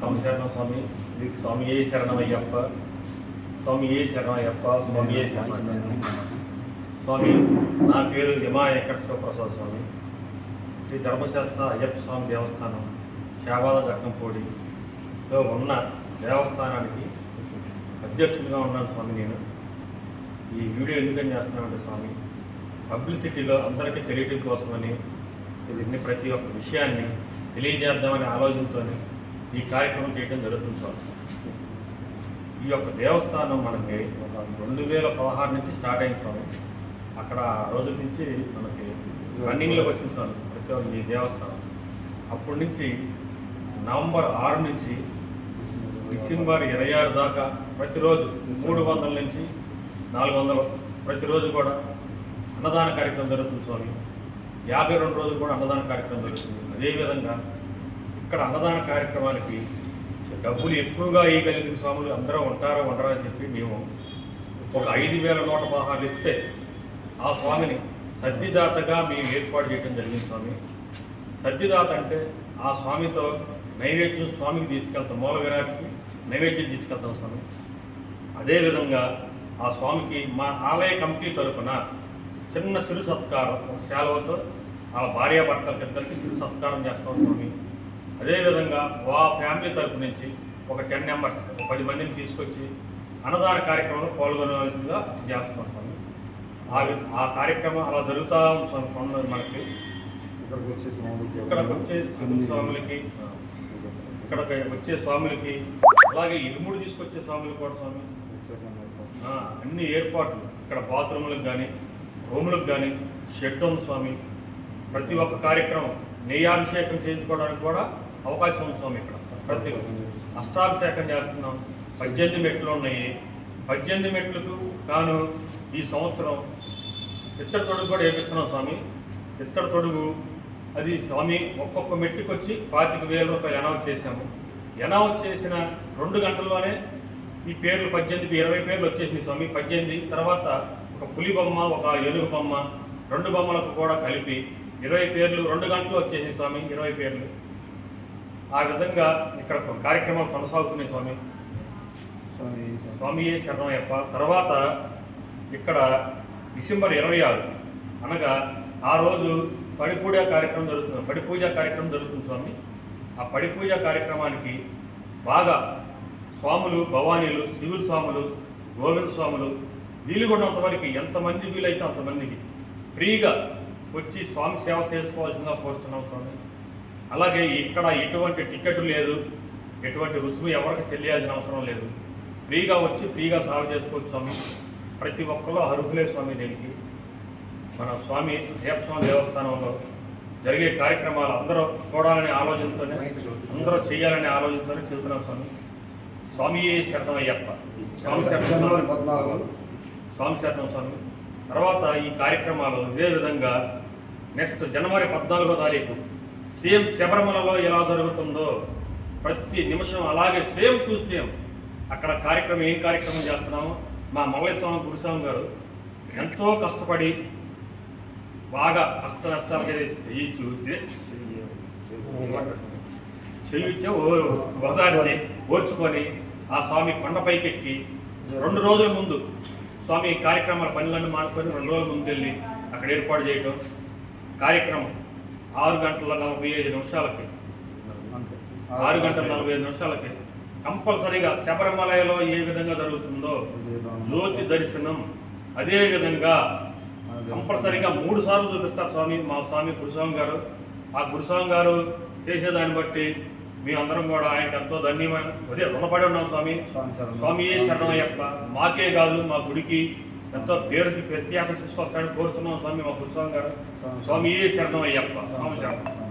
సంశరణ స్వామి స్వామి ఏ శరణమయ్యప్ప. స్వామి ఏ శరణమయ్యప్ప స్వామి ఏ స్వామి నా పేరు హిమా వెంకటేశ్వర ప్రసాద్ స్వామి. శ్రీ ధర్మశాస్త్ర అయ్యప్ప స్వామి దేవస్థానం శాబాల జక్కంపూడిలో ఉన్న దేవస్థానానికి అధ్యక్షుడిగా ఉన్నాను స్వామి నేను. ఈ వీడియో ఎందుకని చేస్తున్నానంటే స్వామి పబ్లిసిటీలో అందరికీ తెలియటం కోసమని ఇవన్నీ ప్రతి ఒక్క విషయాన్ని తెలియజేద్దామనే ఆలోచనతోనే ఈ కార్యక్రమం చేయడం జరుగుతుంది సార్. ఈ యొక్క దేవస్థానం మనకి ఒక రెండు వేల పదహారు నుంచి స్టార్ట్ అయింది స్వామి అక్కడ ఆ రోజు నుంచి మనకి రన్నింగ్లోకి వచ్చింది స్వామి ప్రతి ఈ దేవస్థానం. అప్పటి నుంచి నవంబర్ ఆరు నుంచి డిసెంబర్ ఇరవై ఆరు దాకా ప్రతిరోజు మూడు వందల నుంచి నాలుగు వందలు ప్రతిరోజు కూడా అన్నదాన కార్యక్రమం జరుగుతుంది స్వామి. యాభై రెండు రోజులు కూడా అన్నదాన కార్యక్రమం జరుగుతుంది. అదేవిధంగా ఇక్కడ అన్నదాన కార్యక్రమానికి డబ్బులు ఎక్కువగా ఇవ్వగలిగిన స్వాములు అందరూ ఉంటారా ఉండరా అని చెప్పి మేము ఒక ఐదు వేల నూట పదహారు ఇస్తే ఆ స్వామిని సద్దిదాతగా మేము ఏర్పాటు చేయడం జరిగింది స్వామి. సద్దిదాత అంటే ఆ స్వామితో నైవేద్యం స్వామికి తీసుకెళ్తాం మూల విరాట్కి నైవేద్యం తీసుకెళ్తాం స్వామి. అదేవిధంగా ఆ స్వామికి మా ఆలయ కమిటీ తరపున చిన్న చిరు సత్కారం ఒక శాలువతో ఆ భార్యాభర్తలకి ఇద్దరికి చిరు సత్కారం చేస్తాం స్వామి. అదేవిధంగా వా ఫ్యామిలీ తరపు నుంచి ఒక టెన్ మెంబర్స్ ఒక పది మందిని తీసుకొచ్చి అన్నదాన కార్యక్రమంలో పాల్గొనవలసిందిగా చేస్తున్నాం స్వామి ఆ కార్యక్రమం అలా జరుగుతూ కొందరు మనకి. ఇక్కడికి వచ్చే స్వాములకి ఇక్కడ వచ్చే స్వాములకి ఇక్కడ వచ్చే స్వాములకి అలాగే ఇరుముడు తీసుకొచ్చే స్వాములు కూడా స్వామి. అన్ని ఏర్పాట్లు ఇక్కడ బాత్రూములకు కానీ రూములకు కానీ షెడ్ ఉంది స్వామి. ప్రతి ఒక్క కార్యక్రమం నెయ్యాభిషేకం చేయించుకోవడానికి కూడా అవకాశం ఉంది స్వామి ఇక్కడ. ప్రతి అష్టాభిషేకం చేస్తున్నాం. పద్దెనిమిది మెట్లు ఉన్నాయి. పద్దెనిమిది మెట్లకు కాను ఈ సంవత్సరం ఇత్తడి తొడుగు కూడా వేపిస్తున్నాం స్వామి. ఇత్తడి తొడుగు అది స్వామి ఒక్కొక్క మెట్టుకు వచ్చి పాతిక వేల రూపాయలు అనౌన్స్ చేశాము. అనౌన్స్ చేసిన రెండు గంటల్లోనే ఈ పేర్లు పద్దెనిమిది ఇరవై పేర్లు వచ్చేసింది స్వామి. పద్దెనిమిది తర్వాత ఒక పులి బొమ్మ ఒక ఏనుగు బొమ్మ రెండు బొమ్మలకు కూడా కలిపి ఇరవై పేర్లు రెండు గంటలు వచ్చేసింది స్వామి ఇరవై పేర్లు. ఆ విధంగా ఇక్కడ కార్యక్రమాలు కొనసాగుతున్నాయి స్వామి. స్వామి శరణయ్యప్ప తర్వాత ఇక్కడ డిసెంబర్ ఇరవై ఆరు అనగా ఆ రోజు పడి పూజ కార్యక్రమం జరుగుతుంది. పడి పూజ కార్యక్రమం జరుగుతుంది స్వామి. ఆ పడి పూజ కార్యక్రమానికి బాగా స్వాములు భవానీలు శివులు స్వాములు గోవింద స్వాములు వీలుకున్నంత వరకు ఎంతమంది వీలైతే అంతమందికి ఫ్రీగా వచ్చి స్వామి సేవ చేసుకోవాల్సిందిగా కోరుతున్నాం స్వామి. అలాగే ఇక్కడ ఎటువంటి టికెట్ లేదు. ఎటువంటి రుసుము ఎవరికి చెల్లియాల్సిన అవసరం లేదు. ఫ్రీగా వచ్చి ఫ్రీగా సేవ చేసుకోవచ్చు స్వామి. ప్రతి ఒక్కరూ అర్హులే స్వామి దీనికి. మన స్వామి దేవస్వామి దేవస్థానంలో జరిగే కార్యక్రమాలు అందరూ చూడాలనే ఆలోచనతోనే అందరూ చేయాలనే ఆలోచనతోనే చెబుతున్నాం స్వామి. స్వామి శరణం అయ్యప్ప స్వామి శరణం. స్వామి శరణం స్వామి. తర్వాత ఈ కార్యక్రమాలు ఇదే విధంగా నెక్స్ట్ జనవరి పద్నాలుగో తారీఖు. సేమ్ శబరిమలలో ఎలా జరుగుతుందో ప్రతి నిమిషం అలాగే సేమ్ టు సేమ్ అక్కడ కార్యక్రమం ఏం కార్యక్రమం చేస్తున్నామో మా మల్లయ్య స్వామి గురుస్వామి గారు ఎంతో కష్టపడి బాగా కష్ట నష్టాలు చూసి చెయ్యిచ్చే ఓదార్చి ఓర్చుకొని ఆ స్వామి కొండపైకి ఎక్కి రెండు రోజుల ముందు స్వామి కార్యక్రమాల పనులన్నీ మానుకొని రెండు రోజుల ముందు వెళ్ళి అక్కడ ఏర్పాటు చేయడం కార్యక్రమం ఆరు గంటల నలభై ఐదు నిమిషాలకి. ఆరు గంటల నలభై ఐదు నిమిషాలకి. కంపల్సరీగా శబరిమలలో ఏ విధంగా జరుగుతుందో జ్యోతి దర్శనం అదే విధంగా కంపల్సరీగా మూడు సార్లు చూపిస్తారు స్వామి మా స్వామి గురుస్వామి గారు. ఆ గురుస్వామి గారు చేసేదాన్ని బట్టి మీ అందరం కూడా ఆయనకి ఎంతో ధన్యమైన అదే రుణపడి ఉన్నాం స్వామి. స్వామి శరణం. శరణమయ్యప్ప మాకే కాదు మా గుడికి ఎంతో పేరు ప్రత్యేక తీసుకొస్తాడని కోరుతున్నాం స్వామి మా గురుస్వామి గారు. స్వామి శరణమయ్యప్ప స్వామి శరణం.